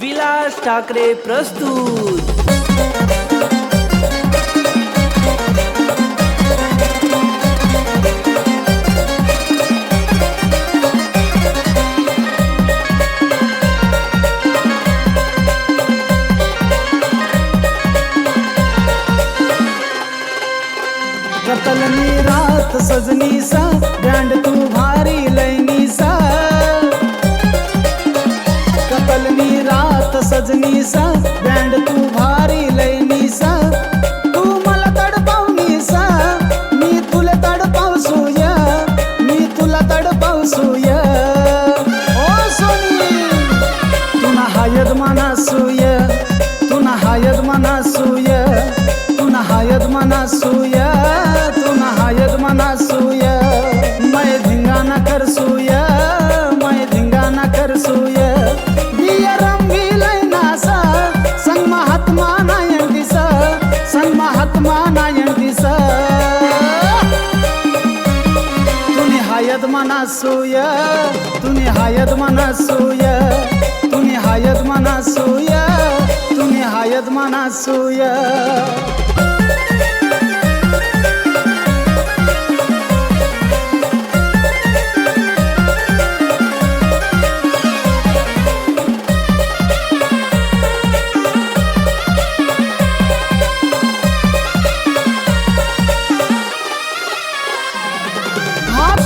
विलास ठाकरे प्रस्तुत. कतलनी रात सजनी सा ब्रँड तू भारी लैनी सा. सूय तुना हायद मना सूय। मैं धिंगा न कर सूय मैं धिंगा न कर सूय। बिया रंगी नासा संग महात्मा नायण दिसा संग महात्मा नायण दिसा तुनी हायद मना सूय तुनी हायद मना सूय। तुनी हायद मना सूय तुनी हायद मना सूय।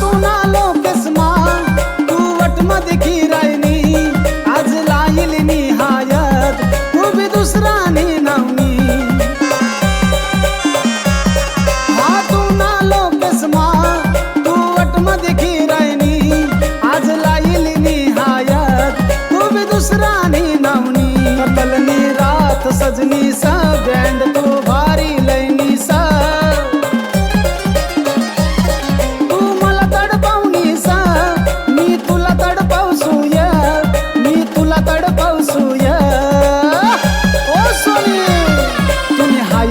সোনালি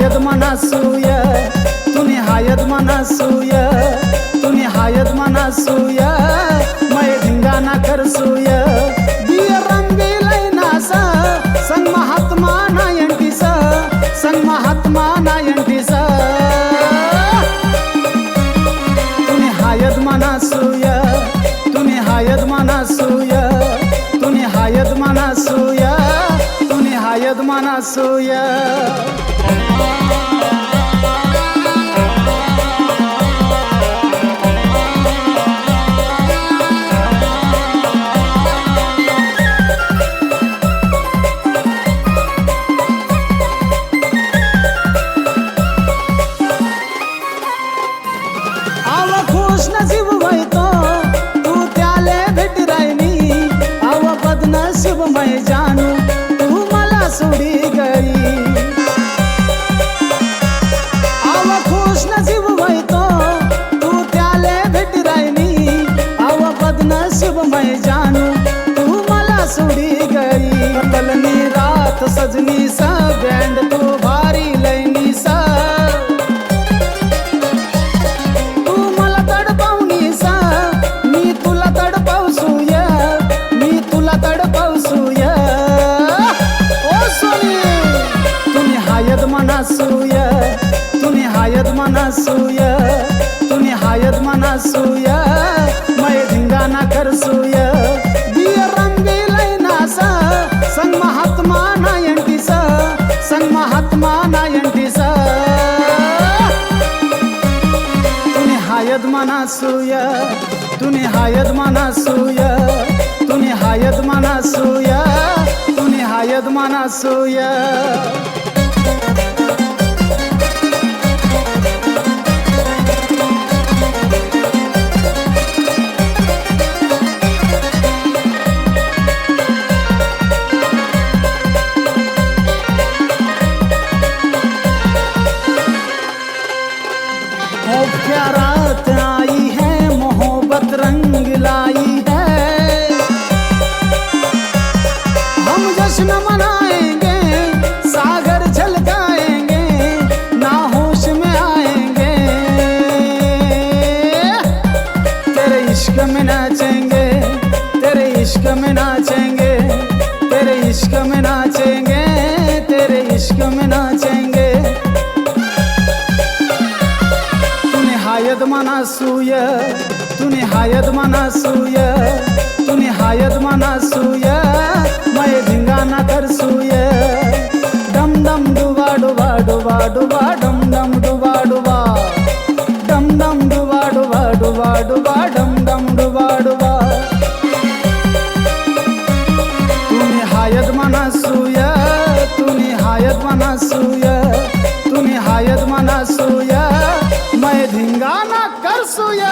हायद मना सूय तुम्ही हायद मना सूय तुम्ही हायद मना सूय मै धिंगा ना कर सूय बिय रंगी लैना संग महात्मा नायंटी संग महात्मा नायंटी तुम्ही हायद मना सूय तुम्ही हायद मना सूय तुम्ही हायद मना सूय तुम्ही हायद मना सूय सोडी गई। आव खुश नसीब वैतो तू त्याले भेट राहिनी। आव बदनसीब मई जानू, तू मला सोडी गई। कतलनी रात सजनी सा बँड सूय तुम्ही हायद मना सूय मै धिंगाना ना कर रंगी लैना संग महात्मा नायंटी सा संग महात्मा नायंटी तुम्ही हायद मना सूय तुम्ही हायद मना सूय तुम्ही हायद मना सूय तुम्ही हायद मना सूय जश्न मनाएँगे, सागर छलकाएँगे ना होश में आएँगे। तेरे इश्क में नाचेंगे, तेरे इश्क में नाचेंगे, तेरे इश्क में नाचेंगे, तेरे इश्क में नाचेंगे। तूने हायद मना सूय, तूने हायद मना सूय, तूने हायद मना सूय। धिंगाना कर सूय। डम डम डुबा डुबा डुबा डुबा डम डम डुबा डुबा डम डम डुबा डुबा डुबा डुबा डम डम डुबा डुबा तूने हायद मना सूय, तूने हायद मना सूय, तूने हायद मना सूय। मैं धिंगाना कर सूय।